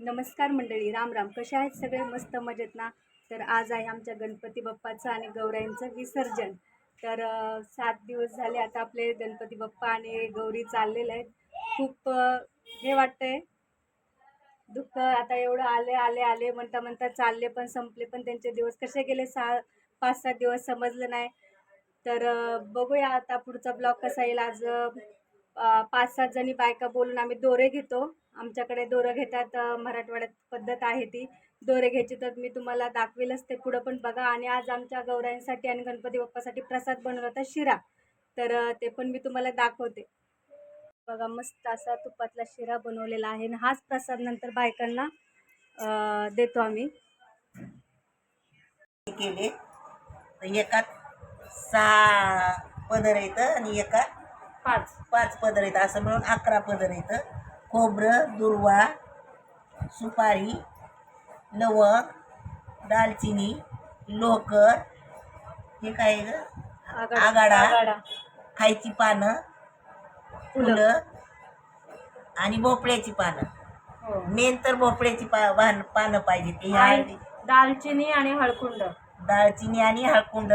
नमस्कार मंडळी राम राम. कसे आहेत सगळे? मस्त मजेत ना? तर आज आहे आमच्या गणपती बाप्पाचं आणि गौराईंचं विसर्जन. तर सात दिवस झाले आता आपले गणपती बाप्पा आणि गौरी चाललेले आहेत. खूप हे वाटतंय. दुःख आता एवढं आले आले आले म्हणता म्हणता चालले पण संपले पण त्यांचे दिवस कसे गेले? सहा पाच सात दिवस समजलं नाही. तर बघूया आता पुढचा ब्लॉग कसा येईल. आज पाच सात जणी बायका बोलून आम्ही दोरे घेतो. आमच्याकडे दोरं घेतात मराठवाड्यात पद्धत आहे ती. दोरे घ्यायची तर मी तुम्हाला दाखवेलच ते पुढं पण बघा. आणि आज आमच्या गौराईंसाठी आणि गणपती बाप्पासाठी प्रसाद बनवला होता शिरा. तर ते पण मी तुम्हाला दाखवते. बघा मस्त असा तुपातला शिरा बनवलेला आहे. आणि हाच प्रसाद नंतर बायकांना देतो आम्ही. केले. एकात सहा पदर येतं आणि एकात पाच. पाच पदर येतं. असं मिळून अकरा पदर येतं. खोबरं दुर्वा सुपारी लवंग दालचिनी लोकर हे काय गं? आगाडा. खायची पानं फुलं. आणि भोपळ्याची पानं. हो. मेन तर भोपळ्याची पा पानं पाहिजे ते दालचिनी आणि हळकुंड. दालचिनी आणि हळकुंड.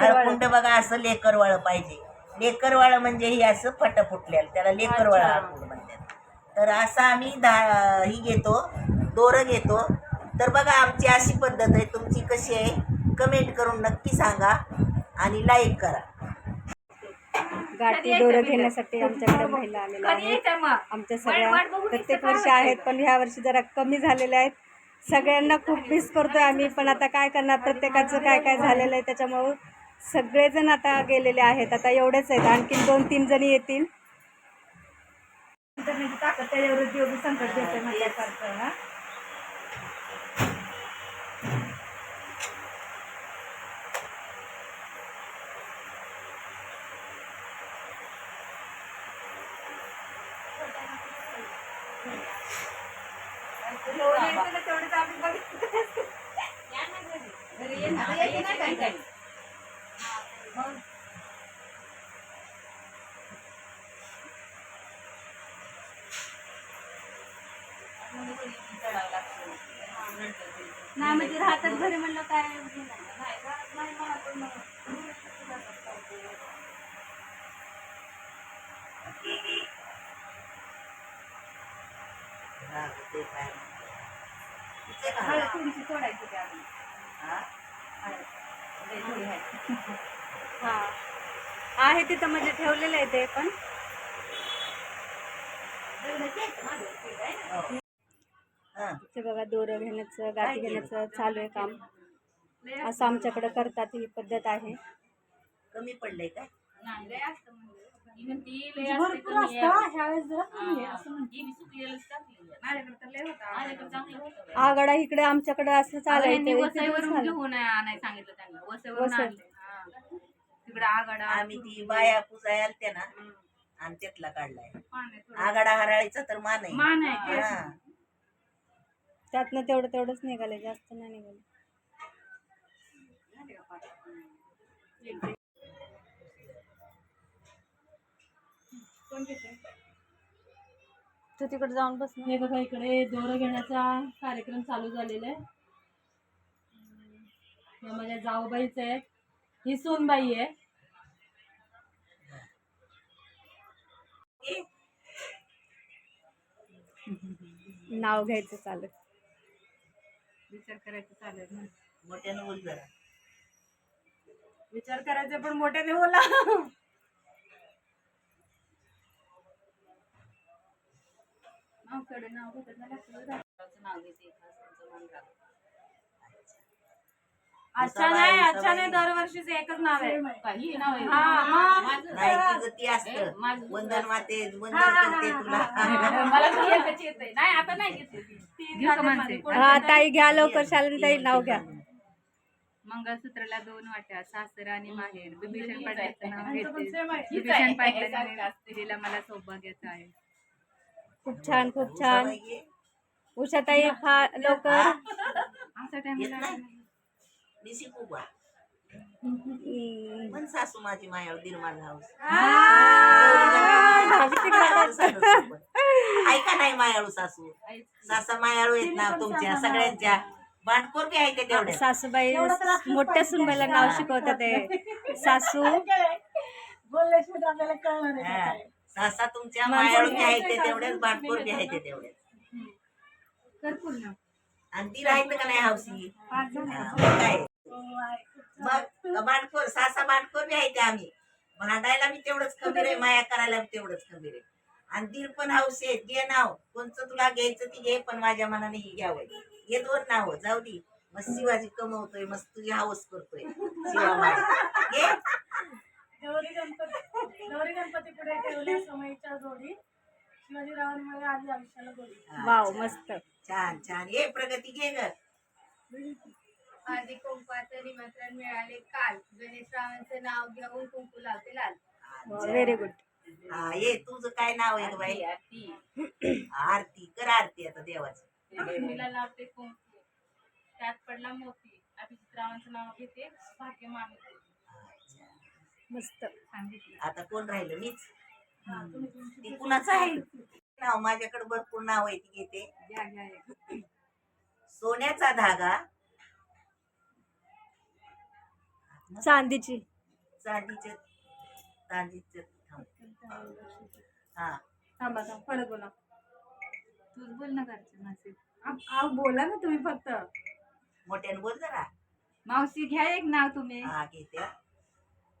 हळकुंड बघा असं लेकरवाळं पाहिजे. लेकरवाळं म्हणजे हे असं फट फुटलेलं. त्याला लेकरवाळं. हळकुंड म्हणतात. तर असं आम्ही दा ही घेतो दोरं घेतो. तर बघा आमची अशी पद्धत आहे. तुमची कशी आहे? कमेंट करून नक्की सांगा आणि लाईक करा. गाठी दोरं घेण्यासाठी आमच्याकडे महिला आलेल्या आहेत. आमच्या सगळ्या प्रत्येक वर्षी आहेत पण ह्या वर्षी जरा कमी झालेले आहेत. सगळ्यांना खूप मिस करतोय आम्ही पण आता काय करणार? प्रत्येकाचं काय काय झालेलं आहे त्याच्यामुळं सगळेजण आता गेलेले आहेत. आता एवढेच आहेत. आणखीन दोन तीन जणी येतील. ताकद त्याच्यावर योगी संकट घेते म्हटल्यासारखं ना तेवढंच आम्ही बघितलं नाही म्हणजे राहतात घरी म्हणलं काय हे. हा? हळद थोडीशी सोडायची त्या. हा? हा आहे तिथं म्हणजे ठेवलेलं आहे ते पण हा. ते बघा दोरं घेण्याचं गाठी घेण्याचं चालू आहे काम. असं आमच्याकडे करतात ही पद्धत आहे. कमी पडलंय काय? भरपूर असतं ह्यावेळेस जरा कमी आहे असं आगडा इकडे आमच्याकडे असं चालायचं दिवस झाले. घेऊन आणायला सांगितलं त्यांना. वसईवरून वसई. आणले हा. तिकडे आगाडा आम्ही ती बाया पुजाय आलत्या ना आणि त्यातला काढलाय. आहे थोडं. आगाडा हराळीचा तर मान आहे मान आहे. हा. त्यातनं तेवढं तेवढंच निघाले जास्त नाही निघाले तू तिकडे जाऊन बस. हे बघा इकडे दोरं घेण्याचा कार्यक्रम चालू झालेला आहे माझ्या जाऊबाईच आहे. ही सोनबाई आहे. नाव घ्यायचं चालत. विचार करायचं चालेल ना. मोठ्यानं बोल जरा विचार करायचा पण मोठ्याने बोला नाव घेतात ना लक्षात राहतं. अच्छा नाही अच्छा नाही दरवर्षीच एकच नाव आहे. काही नाव आहे. हा, मग. नाही तुझं ती असतं. वंदन माते वंदन करते तुला. मला पण एकच येतंय. नाही आता नाही घेते तीन घेऊ का झाले माणसे? माझे. हा ताई घ्या लवकर शालिनी ताई नाव घ्या. मंगळसूत्राला दोन वाट्या सासर आणि माहेर. विभीषण पाटलाचं नाव घेते. विभीषण पाटलाने दिलेला मला सौभाग्याचा आहे. खूप छान खूप छान. उषाताई फा लवकर. असा येत टाइम नाही? मी शिकू बा हम्म. पण सासू माझी मायाळ दिरमान हाऊस ऐका नाही मायाळू सासू सासा मायाळू येत ना तुमच्या सगळ्यांच्या भांडखोर बी आहे ते सासूबाई मोठ्या सुनबाईला नाव शिकवतात ते सासू बोलल्याशिवाय आपल्याला कळणार नाही. सासा तुमच्या मायाळू बी आहे ते तेवढेच भांडखोर बी आहे ते आणि ती राहते का नाही हा, काय मग भांडखोर सासा भांडखोर बी आहे ते आम्ही. भांडायला मी तेवढंच खबीर आहे माया करायला बी तेवढंच खबीर आहे. आणि दीर पण हौस आहे घे नाव कोणचं तुला घ्यायचं ती घे पण माझ्या मनाने ही घ्यावं. हे दोन नाव जाऊ दे. मस्त शिवाजी कमवतोय मस्त तुझी हाऊस करतोय. शिवा घे. गौरी गणपती गौरी गणपती पुढे ठेवल्या समयीच्या जोडी. शिवाजीरावांमुळे आली आयुष्याला गोडी वाव मस्त. छान छान. ये प्रगती घे ग. हळदी कुंकवाचं निमंत्रण मिळाले काल. गणेशरावांचं नाव घेऊन कुंकू लावते लाल. व्हेरी गुड हा ये तुझं काय नाव आहे ग बाई? आरती कर आरती आता देवाची. लक्ष्मीला लावते कुंकू. त्यात पडला मोती. अभिजित रावांचं नाव घेते भाग्य मानते. मस्त सांगितलं. आता कोण राहिलं? मीच? ती कुणाचं आहे? नाव माझ्याकडे भरपूर नाव आहे ती घेते. सोन्याचा धागा चांदीची. चांदीचे चांदीचे थांब. हा. थांबा थांब. परत बोला. तूच बोल ना घरचं आव बोला ना तुम्ही फक्त. मोठ्याने बोल जरा. मावशी घ्या एक नाव तुम्ही. हा घेते. हा.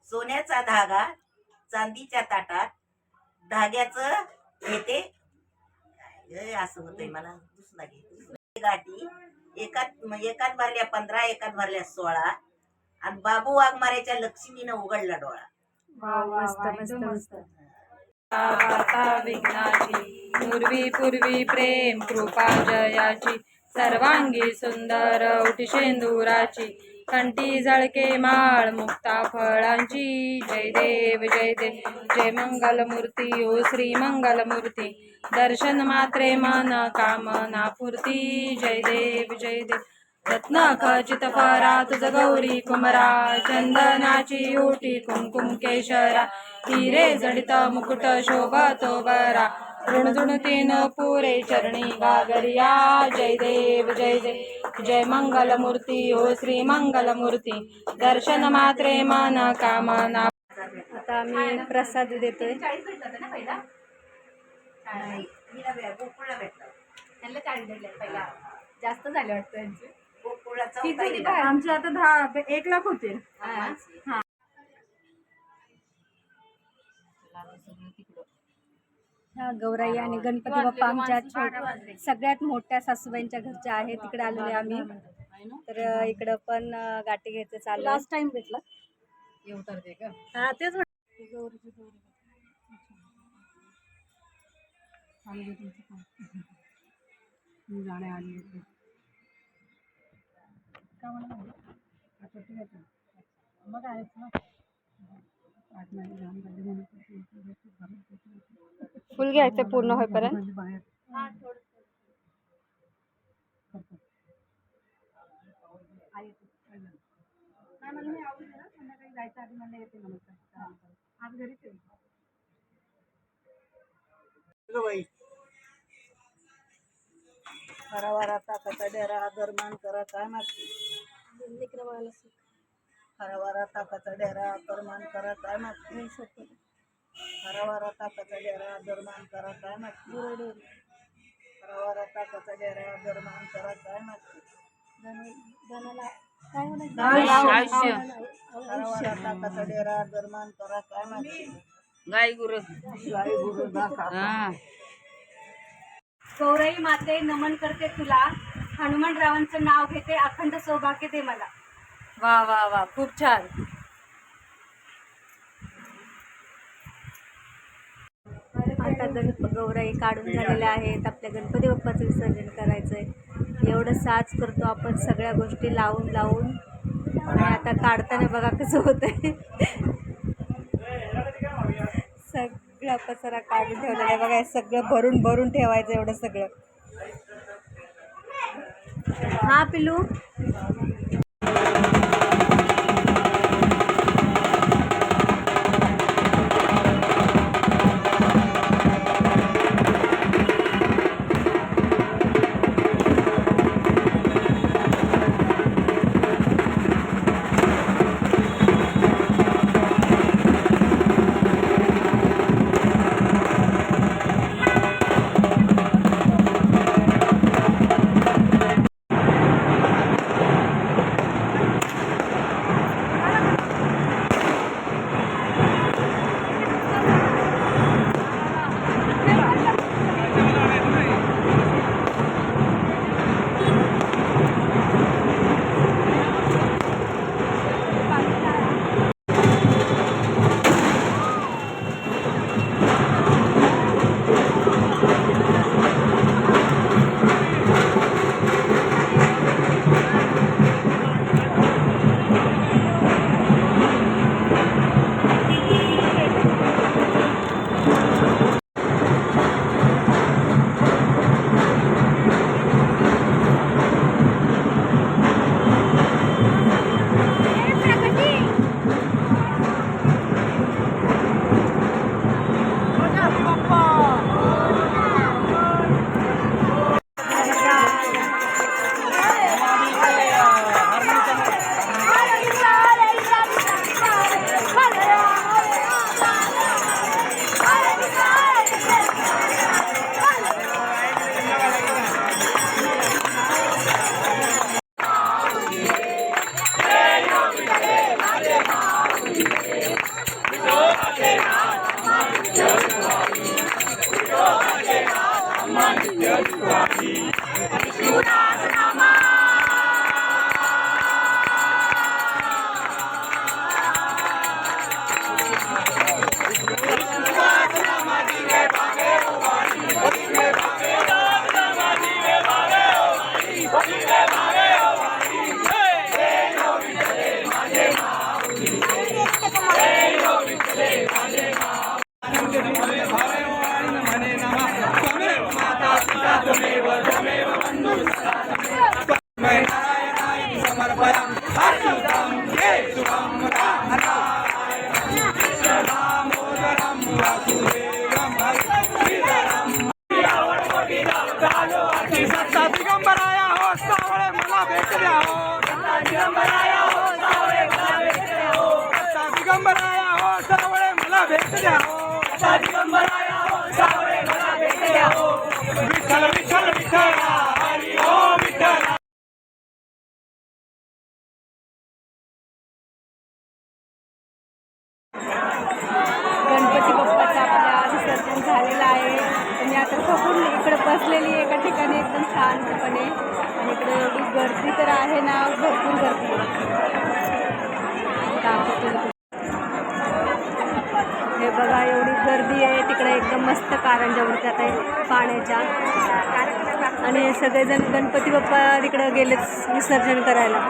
सोन्याचा धागा चांदीच्या ताटात. धाग्याचं घेते. काय असं होतंय मला. दुसरा घे दुसरा गाठी. एकात एकात भरल्या पंधरा एकात भरल्या सोळा. आणि बाबू वाघमाऱ्याच्या लक्ष्मीनं उघडला डोळा. वाव मस्त मस्त मस्त. आता विघ्नाची पूर्वी पूर्वी प्रेम कृपा जयाची. सर्वांगी सुंदर उठी शेंदुराची. कंठी झळके माळ मुक्ता फळांची. जय देव जय देव जय मंगल मूर्ती ओ श्री मंगल मूर्ती दर्शन मात्रे मन कामना पूर्ती जय देव जय देव रत्न खचित फरा तुझ गौरी कुमरा चंदनाची ओटी कुंकुम केशरा हिरे जडित मुकुट शोभतो बरा ऋणझुणतीन पुरे चरणी गागरिया जय देव जय जय जय मंगल मूर्ती ओ श्री मंगल मूर्ती दर्शन मात्रे मन कामना आता आम्ही प्रसाद त्यांना चाळीस पहिला जास्त झाले वाटतं किती? आमचे आता दहा एक लाख होते. हा. गौराई आणि गणपती बाप्पा आमच्या छोट सगळ्यात मोठ्या सासूबाईंच्या घरच्या आहे तिकडे आलेले आम्ही. तर इकडं पण गाठी घ्यायचं चालू लास्ट टाइम भेटला? हे उतरते का हा तेच फुल घ्यायचं पूर्ण होईपर्यंत? हरावाराचा कसा डेरा आदरमान करा काय मागते हरावारा ताकाचा डेरा आदरमान करा काय मागते हरावारा ताकाचा डेरा आदरमान करा काय मागते हरावारा ताकाचा डेरा आदरमान करा काय मागते हरावारा ताकाचा डेरा आदरमान करा काय मागते गाय गुरु गाई गुरु गौराई माते नमन करते तुला. हनुमानरावांचं नाव घेते अखंड सौभाग्य दे मला. वा वा वा खूप छान. आता गणप गौराई काढून झालेल्या आहेत. आपल्या गणपती बाप्पाचं विसर्जन करायचं आहे एवढं साच करतो आपण सगळ्या गोष्टी लावून लावून. आणि आता काढताना बघा कसं होत आहे सगळा काढून ठेवलेला आहे. बघा सगळं भरून भरून ठेवायचं एवढं सगळं. हा पिलू? शांतपणे आणि इकडे एवढी गर्दी तर आहे ना भरपूर गर्दी. हे बघा एवढी गर्दी आहे. तिकडे एकदम मस्त कारंजा उडतात आहे पाण्याच्या. आणि सगळेजण गणपती बाप्पा तिकडं गेलेच विसर्जन करायला.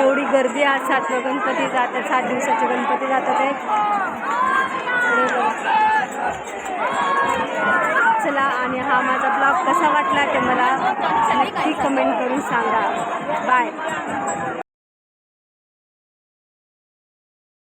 एवढी गर्दी आज सातवा गणपती जातात सात दिवसाचे गणपती जातात आहे. चला आणि हा माझा ब्लॉग कसा वाटला ते मला नक्की कमेंट करून सांगा. बाय